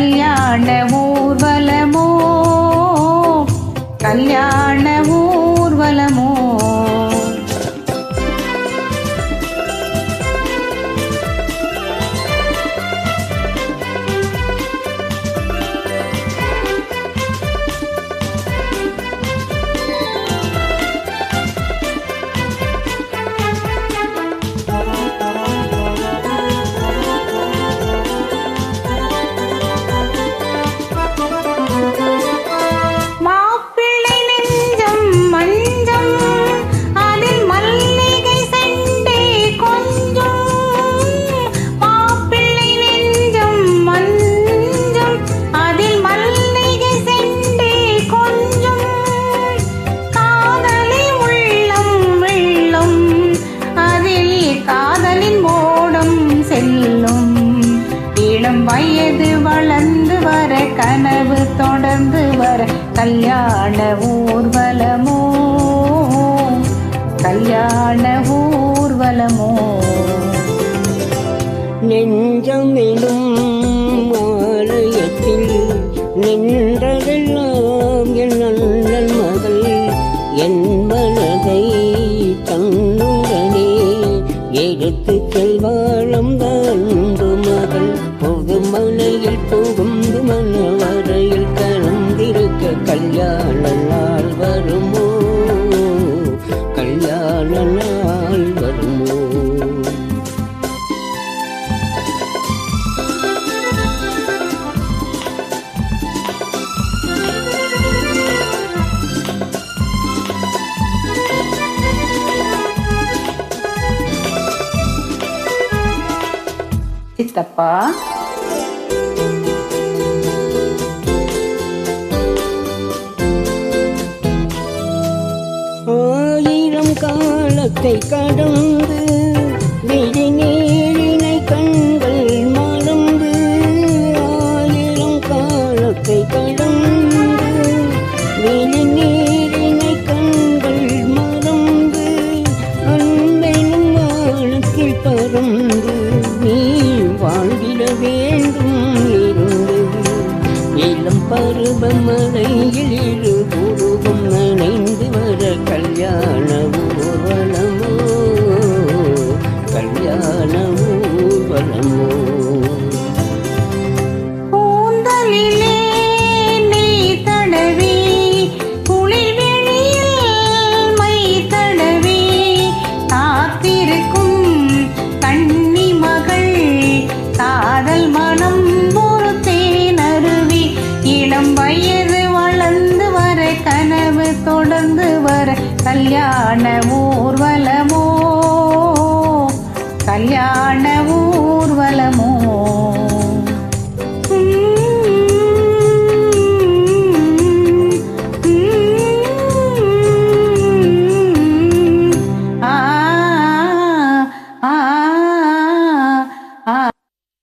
கல்யாண ஊர்வலமோ கல்யாண வயது வளர்ந்து வர கனவு தொடர்ந்து வர கல்யாண ஊர்வலமோ? கல்யாண ஊர்வலமோ? நெஞ்சம் எனும் ஆலயத்தில் நின்றதெல்லாம் என் அண்ணன் மகள். என் மனதை தன்னுடனே எடுத்து செல்வாழம் தான் மகள். பொது மலையில் புகுந்து மன வரையில் கலந்திருக்க கல்யாண வரும். சித்தப்பா ஆயிரம் காலத்தை கடந்து நெஞ்சில் இரு குருவும் நினைந்து வர கல்யாண ஊர்வலமோ? கல்யாண ஊர்வலமோ? காதல் மனம் ஒரு தேனருவி இளம் வயது கனவு தொடர்ந்து வர கல்யாண ஊர்வலமோ? கல்யாண ஊர்வலமோ?